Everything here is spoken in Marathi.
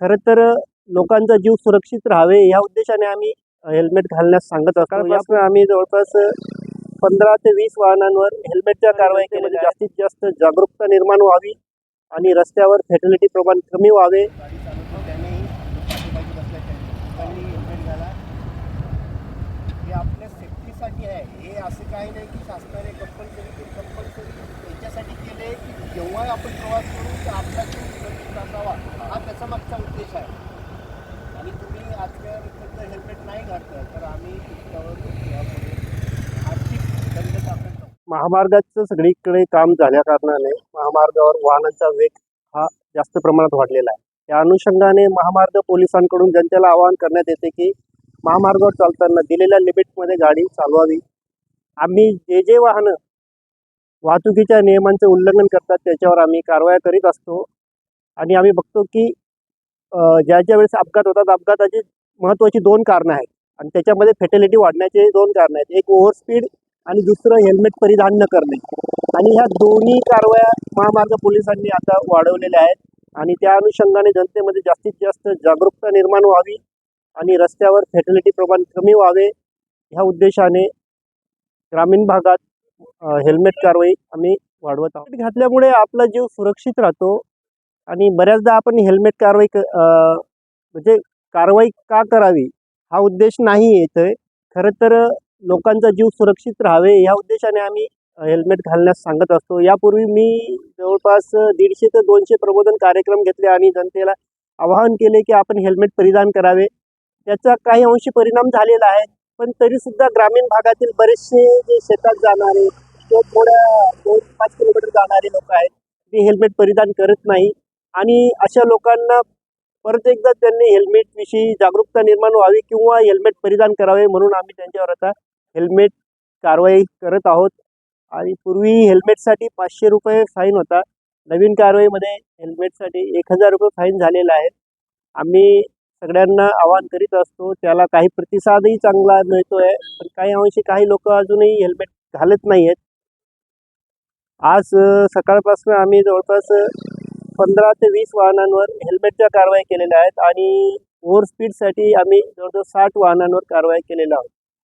खरं तर लोकांचा जीव सुरक्षित राहावे या उद्देशाने आम्ही हेल्मेट घालण्यास सांगत असतो. आम्ही जवळपास पंधरा ते वीस वाहनांवर हेल्मेटच्या कारवाई केली. जास्तीत जास्त जागरूकता निर्माण व्हावी आणि रस्त्यावर फॅटॅलिटी प्रमाण कमी व्हावे. हे आपल्या सेफ्टीसाठी आहे. हे असं काही नाही की शासनाने कंपल्सरी कंपल्सरी याच्यासाठी केले की जेव्हा आपण प्रवास करू तर आपला असावा. हा त्याचा मागचा उद्देश आहे. आणि तुम्ही आजकाल हेल्मेट नाही घातलं तर आम्ही तुमच्यावर आर्थिक दंड टाकत महामार्गाचं सगळीकडे काम झाल्याकारणाने महामार्गावर वाहनांचा वेग हा जास्त प्रमाणात वाढलेला आहे. त्या अनुषंगाने महामार्ग पोलिसांकडून जनतेला आवाहन करण्यात येते की महामार्गावर चालताना दिलेल्या लिमिटमध्ये गाडी चालवावी. आम्ही जे जे वाहनं वाहतुकीच्या नियमांचे उल्लंघन करतात त्याच्यावर आम्ही कारवाया करीत असतो. आणि आम्ही बघतो की ज्या ज्या वेळेस अपघात होतात अपघाताची महत्त्वाची दोन कारणं आहेत. आणि त्याच्यामध्ये फेटेलिटी वाढण्याचे दोन कारणं आहेत. एक ओव्हर स्पीड आणि दुसरं हेल्मेट परिधान न करणे. आणि ह्या दोन्ही कारवाया महामार्ग पोलिसांनी आता वाढवलेल्या आहेत. आणि त्या अनुषंगाने जनतेमध्ये जास्तीत जास्त जागरूकता निर्माण व्हावी आणि रस्त्यावर फेटेलिटी प्रमाण कमी व्हावे ह्या उद्देशाने ग्रामीण भागात हेल्मेट कारवाई आम्ही वाढवत आहोत. घातल्यामुळे आपला जीव सुरक्षित राहतो. आणि बऱ्याचदा आपण हेल्मेट कारवाई क म्हणजे कारवाई का करावी? हा उद्देश नाही येतो आहे खरं तर लोकांचा जीव सुरक्षित राहावे या उद्देशाने आम्ही हेल्मेट घालण्यास सांगत असतो. यापूर्वी मी जवळपास दीडशे ते दोनशे प्रबोधन कार्यक्रम घेतले आणि जनतेला आवाहन केले की आपण हेल्मेट परिधान करावे. त्याचा काही अंशी परिणाम झालेला आहे पण तरीसुद्धा ग्रामीण भागातील बरेचसे जे शेतात जाणारे किंवा थोड्या दोन पाच किलोमीटर जाणारे लोक आहेत ते हेल्मेट परिधान करत नाही. आणि अशा लोकांना परत एकदा त्यांनी हेल्मेटविषयी जागरूकता निर्माण व्हावी किंवा हेल्मेट परिधान करावे म्हणून आम्ही त्यांच्यावर आता हेल्मेट कारवाई करत आहोत. आणि पूर्वी हेल्मेटसाठी पाचशे रुपये फाईन होता. नवीन कारवाईमध्ये हेल्मेटसाठी एक हजार रुपये फाईन झालेला आहे. आम्ही सगळ्यांना आवाहन करीत असतो त्याला काही प्रतिसादही चांगला मिळतो आहे पण काही अंशी काही लोक अजूनही हेल्मेट घालत नाही आहेत आज सकाळपासून आम्ही जवळपास पंधरा ते वीस वाहनांवर हेल्मेटच्या कारवाई केलेल्या आहेत आणि ओव्हर स्पीडसाठी आम्ही जवळजवळ साठ वाहनांवर कारवाई केलेल्या आहोत.